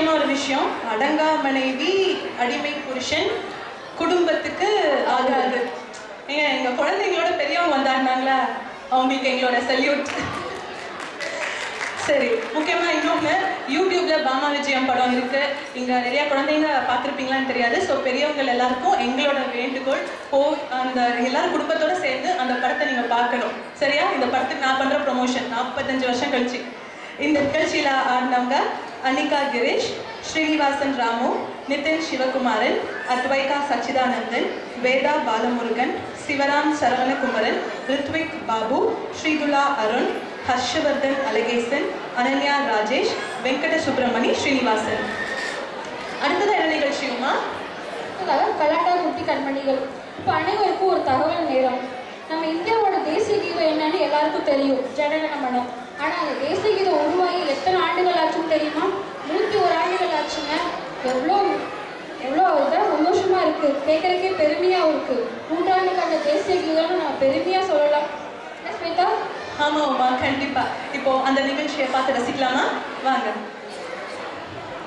முக்கியமான ஒரு விஷயம். அடங்கா மனைவி அடிமை புருஷன் குடும்பத்துக்கு ஆகாது ஏங்க எங்க குழந்தைங்களோட பெரியவங்க வந்தாருனாங்களா அவங்களுக்கு எங்களோட சல்யூட் சரி முக்கியமாக இன்னொன்று யூடியூப்ல பாமா விஜயம் படம் இருக்கு. இங்கே நிறைய குழந்தைங்க பார்த்துருப்பீங்களான்னு தெரியாது. ஸோ பெரியவங்க எல்லாருக்கும் எங்களோட வேண்டுகோள் போ அந்த எல்லாரும் குடும்பத்தோட சேர்ந்து அந்த படத்தை நீங்கள் பார்க்கணும். சரியா? இந்த படத்துக்கு நான் பண்ணுற ப்ரொமோஷன் நாற்பத்தஞ்சு வருஷம் கழிச்சு. இந்த நிகழ்ச்சியில் ஆடினவங்க அனிகா கிரீஷ் ஸ்ரீனிவாசன் ராமு நிதின் சிவகுமாரன் அத்வைகா சச்சிதானந்தன் வேதா பாலமுருகன் சிவராம் சரவணகுமரன் ரித்விக் பாபு ஸ்ரீதுலா அருண் ஹர்ஷவர்தன் அலகேசன் அனன்யா ராஜேஷ் வெங்கட சுப்பிரமணி ஸ்ரீனிவாசன். அடுத்தது என்ன நிகழ்ச்சியுமா அதாவது கலாட்டா குட்டி கண்மணிகள். இப்போ அனைவருக்கும் ஒரு தகவல் நேரம். நம்ம இந்தியாவோட தேசிய கீதம் என்னன்னு எல்லாருக்கும் தெரியும். ஜனகணமனம் எவ்வளோ எவ்வளோ இதாக சந்தோஷமாக இருக்குது கேட்குறக்கே பெருமையாகவும் இருக்குது நூற்றாண்டுக்கான தேசிய கீதம்னு நான் பெருமையாக சொல்லலாம். என்ன ஸ்வேதா? ஆமாம் கண்டிப்பாக இப்போது இப்போ அந்த நிகழ்ச்சியை பார்த்து ரசிக்கலாமா? வாங்க.